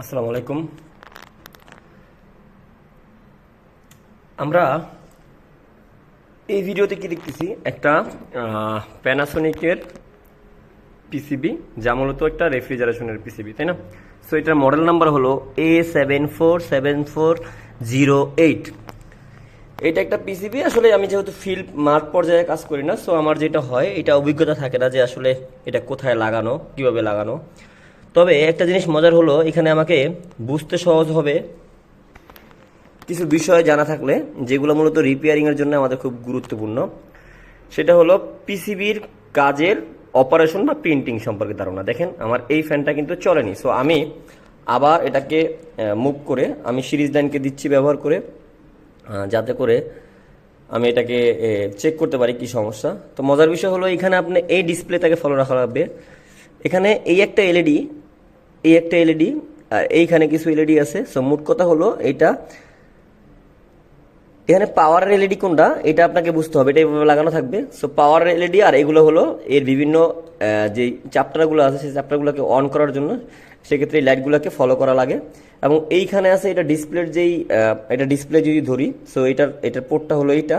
আসসালামু আলাইকুম। আমরা এই ভিডিওতে কি দেখতেছি? একটা প্যানাসোনিকের পিসিবি যা মূলত একটা রেফ্রিজারেশনের পিসিবি তাই না? সো এটার মডেল নাম্বার হলো A seven four seven four zero eight এটা একটা পিসিবি আসলে আমি যেহেতু ফিল্ড মাঠ পর্যায়ে কাজ করি না সো আমার যেটা হয়, এটা অভিজ্ঞতা থাকে না যে আসলে এটা কোথায় লাগানো, কীভাবে লাগানো। তবে একটা জিনিস মজার হলো, এখানে আমাকে বুঝতে সহজ হবে কিছু বিষয় জানা থাকলে, যেগুলো মূলত রিপেয়ারিংয়ের জন্য আমাদের খুব গুরুত্বপূর্ণ। সেটা হলো পিসিবির কাজের অপারেশন বা প্রিন্টিং সম্পর্কে ধারণা। দেখেন, আমার এই ফ্যানটা কিন্তু চলেনি। সো আমি আবার এটাকে মুভ করে আমি সিরিজ লাইনকে দিচ্ছি ব্যবহার করে যাতে করে আমি এটাকে চেক করতে পারি কি সমস্যা। তো মজার বিষয় হলো, এখানে আপনি এই ডিসপ্লেটাকে ফলো রাখা লাগবে। এখানে এই একটা এলইডি এই একটা এলইডি আর এইখানে কিছু এলইডি আছে। সো মোট কথা হলো এটা, এখানে পাওয়ারের এলইডি কোনটা, এটা আপনাকে বুঝতে হবে, এটা এইভাবে লাগানো থাকবে। সো পাওয়ার এলইডি আর এগুলো হলো এর বিভিন্ন যে চ্যাপ্টারগুলো আছে, সেই চ্যাপ্টারগুলোকে অন করার জন্য সেক্ষেত্রে এই লাইটগুলোকে ফলো করা লাগে। এবং এইখানে আছে এটা ডিসপ্লের যেই এটা ডিসপ্লে যদি ধরি সো এটার এটার পোর্টটা হলো এইটা।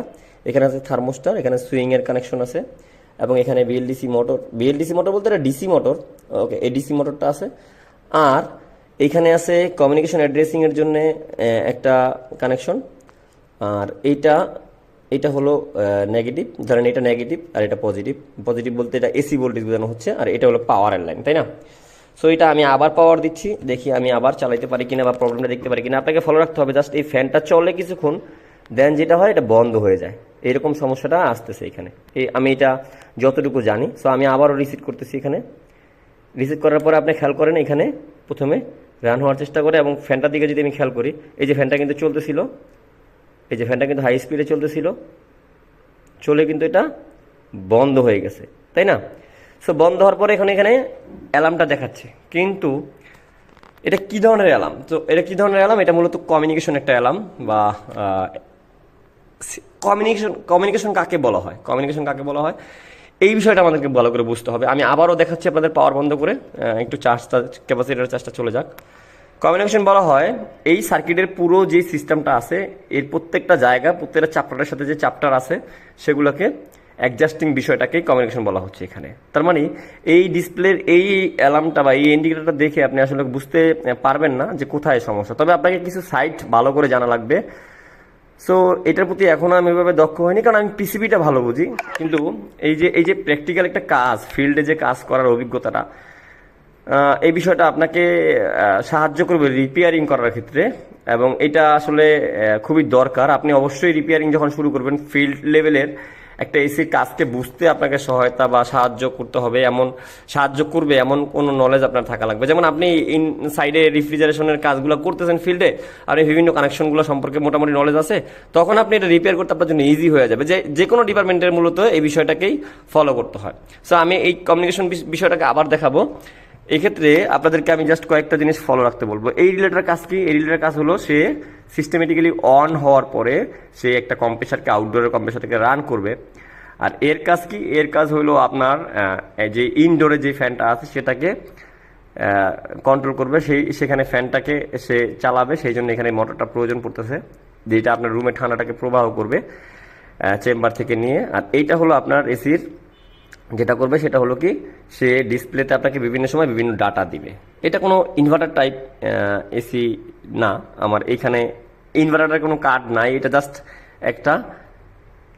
এখানে আছে থার্মোস্টার এখানে সুইং এর কানেকশন আছে। এবং এখানে বিএলডিসি মোটর বিএলডিসি মোটর বলতে এটা ডিসি মোটর ওকে এই ডিসি মোটরটা আছে। আর এইখানে আছে কমিউনিকেশন অ্যাড্রেসিং এর জন্য একটা কানেকশন আর এইটা এটা হলো নেগেটিভ ধরেন এটা নেগেটিভ আর এটা পজিটিভ পজিটিভ বলতে এটা এসি ভোল্টেজ বোঝানো হচ্ছে, আর এটা হলো পাওয়ার লাইন তাই না? সো এটা আমি আবার পাওয়ার দিচ্ছি, দেখি আমি আবার চালাইতে পারি কিনা বা প্রবলেমটা দেখতে পারি কিনা। আপনাকে ফলো রাখতে হবে জাস্ট এই ফ্যানটা চলে কিছুক্ষণ দেন যেটা হয় এটা বন্ধ হয়ে যায়। এরকম সমস্যাটা আসতেছে এখানে। আমি এটা যতটুকু জানি সো আমি আবারও রিসিট করতেছি এখানে। রিসিভ করার পরে আপনি খেয়াল করেন এখানে প্রথমে রান হওয়ার চেষ্টা করে এবং ফ্যানটার দিকে যদি আমি খেয়াল করি, এই যে ফ্যানটা কিন্তু চলতেছিল, এই যে ফ্যানটা কিন্তু হাই স্পিডে চলতেছিল, চলে কিন্তু এটা বন্ধ হয়ে গেছে, তাই না? সো বন্ধ হওয়ার পরে এখন এখানে অ্যালার্মটা দেখাচ্ছে। কিন্তু এটা কি ধরনের অ্যালার্ম তো এটা কি ধরনের অ্যালার্ম এটা মূলত কমিউনিকেশন একটা অ্যালার্ম বা কমিউনিকেশন কমিউনিকেশন কাকে বলা হয়? কমিউনিকেশন কাকে বলা হয়? এই বিষয়টা আমাদেরকে ভালো করে বুঝতে হবে। আমি আবারও দেখাচ্ছি আপনাদের পাওয়ার বন্ধ করে। একটু চার্জটা ক্যাপাসিটার চার্জটা চলে যাক। কমিউনিকেশন বলা হয়, এই সার্কিটের পুরো যে সিস্টেমটা আছে, এর প্রত্যেকটা জায়গা, প্রত্যেকটা চ্যাপ্টারের সাথে যে চ্যাপ্টার আছে, সেগুলোকে অ্যাডজাস্টিং বিষয়টাকেই কমিউনিকেশন বলা হচ্ছে এখানে। তার মানে এই ডিসপ্লের এই অ্যালার্মটা বা এই ইন্ডিকেটারটা দেখে আপনি আসলে বুঝতে পারবেন না যে কোথায় সমস্যা। তবে আপনাকে কিছু সাইট ভালো করে জানা লাগবে। সো এটার প্রতি এখনও আমি এভাবে দক্ষ হয়নি কারণ আমি পিসিবিটা ভালো বুঝি। কিন্তু এই যে এই যে প্র্যাকটিক্যাল একটা কাজ ফিল্ডে যে কাজ করার অভিজ্ঞতাটা এই বিষয়টা আপনাকে সাহায্য করবে রিপেয়ারিং করার ক্ষেত্রে। এবং এটা আসলে খুবই দরকার। আপনি অবশ্যই রিপেয়ারিং যখন শুরু করবেন ফিল্ড লেভেলের একটা এসির কাজকে বুঝতে আপনাকে সহায়তা বা সাহায্য করতে হবে, এমন সাহায্য করবে, এমন কোনো নলেজ আপনার থাকা লাগবে। যেমন আপনি ইন সাইডে রেফ্রিজারেশনের কাজগুলো করতেছেন ফিল্ডে আর এই বিভিন্ন কানেকশনগুলো সম্পর্কে মোটামুটি নলেজ আছে, তখন আপনি এটা রিপেয়ার করতে আপনার জন্য ইজি হয়ে যাবে। যে যে কোনো ডিপার্টমেন্টের মূলত এই বিষয়টাকেই ফলো করতে হয়। সো আমি এই কমিউনিকেশন বিষয়টাকে আবার দেখাবো। এক্ষেত্রে আপনাদেরকে আমি জাস্ট কয়েকটা জিনিস ফলো রাখতে বলব। এই রিলেটার কাজ কি? এই রিলেটার কাজ হলো সে সিস্টেমেটিক্যালি অন হওয়ার পরে সে একটা কম্প্রেসারকে আউটডোরের কম্প্রেসারটাকে রান করবে। আর এর কাজ কি? এর কাজ হলো আপনার যে ইনডোরে যে ফ্যানটা আছে সেটাকে কন্ট্রোল করবে। সেই, সেখানে ফ্যানটাকে সে চালাবে। সেই জন্য এখানে মোটরটা প্রয়োজন পড়তেছে, যেটা আপনার রুমে ঠান্ডাটাকে প্রবাহ করবে চেম্বার থেকে নিয়ে। আর এইটা হলো আপনার এসির যেটা করবে সেটা হলো কি, সে ডিসপ্লেতে আপনাকে বিভিন্ন সময় বিভিন্ন ডাটা দিবে। এটা কোনো ইনভার্টার টাইপ এসি না। আমার এইখানে ইনভার্টারের কোনো কার্ড নাই, এটা জাস্ট একটা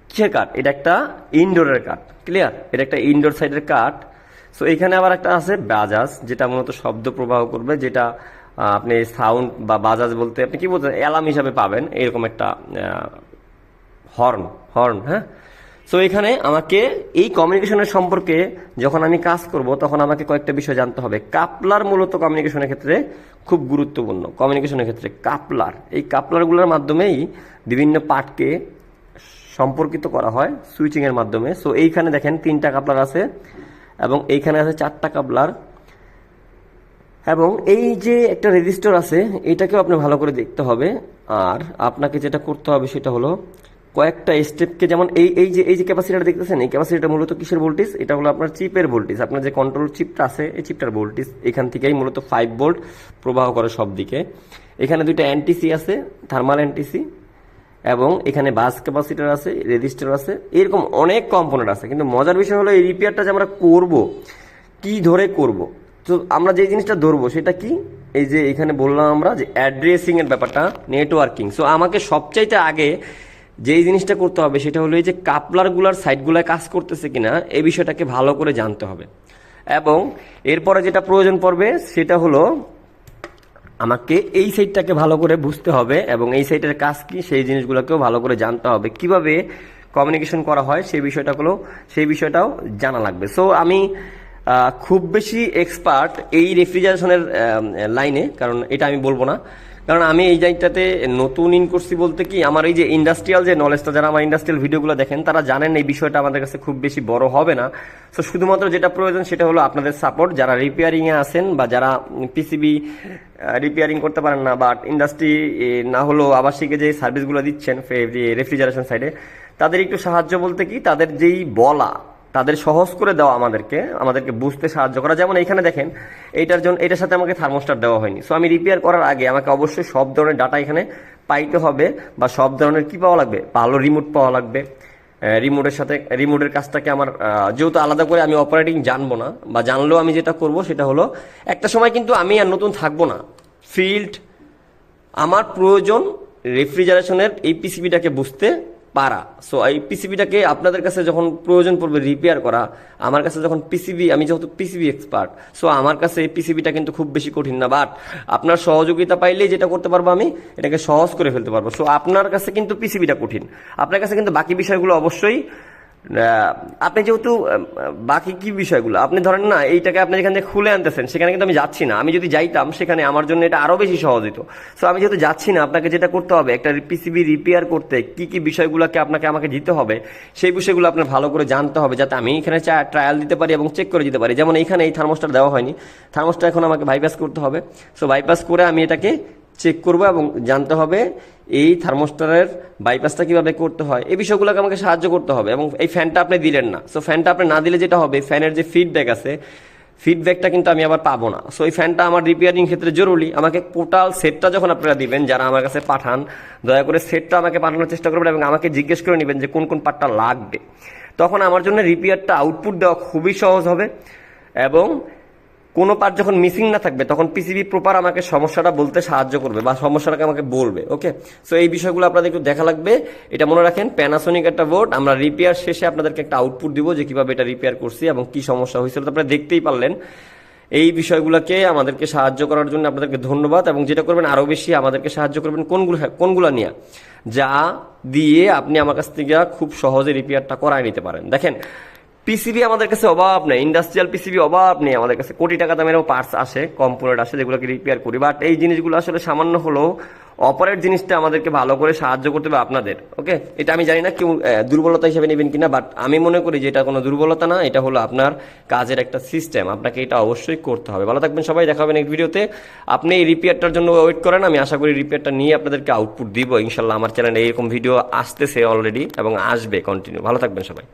কিসের কাঠ এটা একটা ইনডোরের কাঠ ক্লিয়ার এটা একটা ইনডোর সাইডের কাঠ সো এখানে আবার একটা আছে বাজাজ যেটা মূলত শব্দ প্রবাহ করবে, যেটা আপনি সাউন্ড বা বাজাজ বলতে আপনি কি বলতে অ্যালার্ম হিসাবে পাবেন, এরকম একটা হর্ন হর্ন হ্যাঁ? সো এখানে আমাকে এই কমিউনিকেশনের সম্পর্কে যখন আমি কাজ করব, তখন আমাকে কয়েকটা বিষয় জানতে হবে। কাপলার মূলত কমিউনিকেশনের ক্ষেত্রে খুব গুরুত্বপূর্ণ। কমিউনিকেশনের ক্ষেত্রে কাপলার। এই কাপলারগুলোর মাধ্যমেই বিভিন্ন পার্টকে সম্পর্কিত করা হয় সুইচিং এর মাধ্যমে। সো এইখানে দেখেন তিনটা কাপলার আছে এবং এইখানে আছে চারটা কাপলার। এবং এই যে একটা রেজিস্টার আছে, এটাকেও আপনি ভালো করে দেখতে হবে। আর আপনাকে যেটা করতে হবে সেটা হলো কয়েকটা স্টেপকে যেমন এই এই যে এই যে ক্যাপাসিটিটা দেখতেছেন, এই ক্যাপাসিটিটা মূলত কিসের ভোল্টেজ এটা হলো আপনার চিপের ভোল্টেজ আপনার যে কন্ট্রোল চিপটা আছে, এই চিপটার ভোল্টেজ এখান থেকেই মূলত ফাইভ ভোল্ট প্রবাহ করে সব দিকে এখানে দুইটা অ্যান্টিসি আছে থার্মাল অ্যান্টিসি এবং এখানে বাস ক্যাপাসিটার আছে রেজিস্টার আছে, এরকম অনেক কম্পোনেন্ট আছে। কিন্তু মজার বিষয় হলো এই রিপেয়ারটা যে আমরা করব, কি ধরে করব? তো আমরা যে জিনিসটা ধরবো, সেটা কি? এই যে এখানে বললাম আমরা যে অ্যাড্রেসিং এর ব্যাপারটা নেটওয়ার্কিং সো আমাকে সবচাইতে আগে যেই জিনিসটা করতে হবে সেটা হলো এই যে কাপলারগুলার সাইডগুলোয় কাজ করতেছে কিনা, এই বিষয়টাকে ভালো করে জানতে হবে। এবং এরপরে যেটা প্রয়োজন পড়বে সেটা হলো আমাকে এই সাইডটাকে ভালো করে বুঝতে হবে এবং এই সাইডের কাজ কি, সেই জিনিসগুলোকেও ভালো করে জানতে হবে। কীভাবে কমিউনিকেশন করা হয় সেই বিষয়টাগুলো সেই বিষয়টাও জানা লাগবে। সো আমি খুব বেশি এক্সপার্ট এই রেফ্রিজারেশনের লাইনে কারণ এটা আমি বলব না। কারণ আমি এই জায়গাটাতে নতুন ইন করছি বলতে কি, আমার এই যে ইন্ডাস্ট্রিয়াল যে নলেজটা যারা আমার ইন্ডাস্ট্রিয়াল ভিডিওগুলো দেখেন, তারা জানেন এই বিষয়টা আমাদের কাছে খুব বেশি বড় হবে না। তো শুধুমাত্র যেটা প্রয়োজন সেটা হলো আপনাদের সাপোর্ট যারা রিপেয়ারিংয়ে আছেন বা যারা পিসিবি রিপেয়ারিং করতে পারেন না বাট ইন্ডাস্ট্রি না হলেও আবাসিকে যে সার্ভিসগুলো দিচ্ছেন রেফ্রিজারেশন সাইডে তাদের একটু সাহায্য বলতে কি, তাদের যেই বলা তাদের সহজ করে দেওয়া আমাদেরকে আমাদেরকে বুঝতে সাহায্য করা। যেমন এইখানে দেখেন, এইটার জন্য এটার সাথে আমাকে থার্মোস্টার দেওয়া হয়নি। সো আমি রিপেয়ার করার আগে আমাকে অবশ্যই সব ধরনের ডাটা এখানে পাইতে হবে বা সব ধরনের কি পাওয়া লাগবে? ভালো রিমোট পাওয়া লাগবে। রিমোটের সাথে রিমোটের কাজটাকে আমার যেহেতু আলাদা করে আমি অপারেটিং জানব না বা জানলেও আমি যেটা করব সেটা হলো, একটা সময় কিন্তু আমি আর নতুন থাকব না। ফিল্ড আমার প্রয়োজন রেফ্রিজারেশনের এই পিসিবিটাকে বুঝতে পারা। সো এই পিসিবিটাকে আপনাদের কাছে যখন প্রয়োজন পড়বে রিপেয়ার করা, আমার কাছে যখন পিসিবি আমি যেহেতু পিসিবি এক্সপার্ট সো আমার কাছে এই পিসিবিটা কিন্তু খুব বেশি কঠিন না। বাট আপনার সহযোগিতা পাইলেই যেটা করতে পারব আমি, এটাকে সহজ করে ফেলতে পারব। সো আপনার কাছে কিন্তু পিসিবিটা কঠিন। আপনার কাছে কিন্তু বাকি বিষয়গুলো অবশ্যই আপনি যেহেতু বাকি কি বিষয়গুলো? আপনি ধরেন না, এইটাকে আপনি যেখান থেকে খুলে আনতেছেন, সেখানে কিন্তু আমি যাচ্ছি না। আমি যদি যাইতাম, সেখানে আমার জন্য এটা আরও বেশি সহজ হতো সো আমি যেহেতু যাচ্ছি না, আপনাকে যেটা করতে হবে, একটা পিসিবি রিপেয়ার করতে কি কি বিষয়গুলোকে আপনাকে আমাকে দিতে হবে, সেই বিষয়গুলো আপনার ভালো করে জানতে হবে, যাতে আমি এখানে ট্রায়াল দিতে পারি এবং চেক করে দিতে পারি। যেমন এইখানে এই থার্মোস্টার দেওয়া হয়নি। থার্মোস্টার এখন আমাকে বাইপাস করতে হবে। সো বাইপাস করে আমি এটাকে চেক করব এবং জানতে হবে এই থার্মোস্টারের বাইপাসটা কীভাবে করতে হয়। এই বিষয়গুলোকে আমাকে সাহায্য করতে হবে এবং এই ফ্যানটা আপনি দিলেন না। সো ফ্যানটা আপনি না দিলে যেটা হবে ফ্যানের যে ফিডব্যাক আছে ফিডব্যাকটা কিন্তু আমি আবার পাবো না। সো এই ফ্যানটা আমার রিপেয়ারিং ক্ষেত্রে জরুরি। আমাকে টোটাল সেটটা যখন আপনারা দিবেন, যারা আমার কাছে পাঠান, দয়া করে সেটটা আমাকে পাঠানোর চেষ্টা করবেন এবং আমাকে জিজ্ঞেস করে নেবেন যে কোন কোন পার্টটা লাগবে। তখন আমার জন্য রিপেয়ারটা আউটপুট দেওয়া খুবই সহজ হবে এবং কোনো পার্ট যখন মিসিং না থাকবে, তখন পিসিবি প্রপার আমাকে সমস্যাটা বলতে সাহায্য করবে বা সমস্যাটাকে আমাকে বলবে ওকে সো এই বিষয়গুলো আপনাদের একটু দেখা লাগবে। এটা মনে রাখেন প্যানাসোনিক একটা বোর্ড আমরা রিপেয়ার শেষে আপনাদেরকে একটা আউটপুট দিব যে কীভাবে এটা রিপেয়ার করছি এবং কি সমস্যা হয়েছিল। তো আপনারা দেখতেই পারলেন, এই বিষয়গুলোকে আমাদেরকে সাহায্য করার জন্য আপনাদেরকে ধন্যবাদ এবং যেটা করবেন আরও বেশি আমাদেরকে সাহায্য করবেন কোনগুলো কোনগুলো নিয়ে? যা দিয়ে আপনি আমার কাছ থেকে খুব সহজে রিপেয়ারটা করায় নিতে পারেন। দেখেন পিসিবি আমাদের কাছে অভাব নেই ইন্ডাস্ট্রিয়াল পিসিবি অভাব নেই আমাদের কাছে। কোটি টাকা দামেরও পার্টস আসে কম্পোনেন্ট আসে যেগুলোকে রিপেয়ার করি। বাট এই জিনিসগুলো আসলে সামান্য হলেও অপারেট জিনিসটা আমাদেরকে ভালো করে সাহায্য করতে হবে আপনাদের ওকে এটা আমি জানি না কেউ দুর্বলতা হিসেবে নেবেন কিনা বাট আমি মনে করি যে এটা কোনো দুর্বলতা না, এটা হলো আপনার কাজের একটা সিস্টেম আপনাকে এটা অবশ্যই করতে হবে। ভালো থাকবেন সবাই, দেখা হবে নেক্সট ভিডিওতে আপনি এই রিপেয়ারটার জন্য ওয়েট করেন, আমি আশা করি রিপেয়ারটা নিয়ে আপনাদেরকে আউটপুট দিব। ইনশাল্লাহ আমার চ্যানেলে এরকম ভিডিও আসতেছে অলরেডি এবং আসবে কন্টিনিউ ভালো থাকবেন সবাই।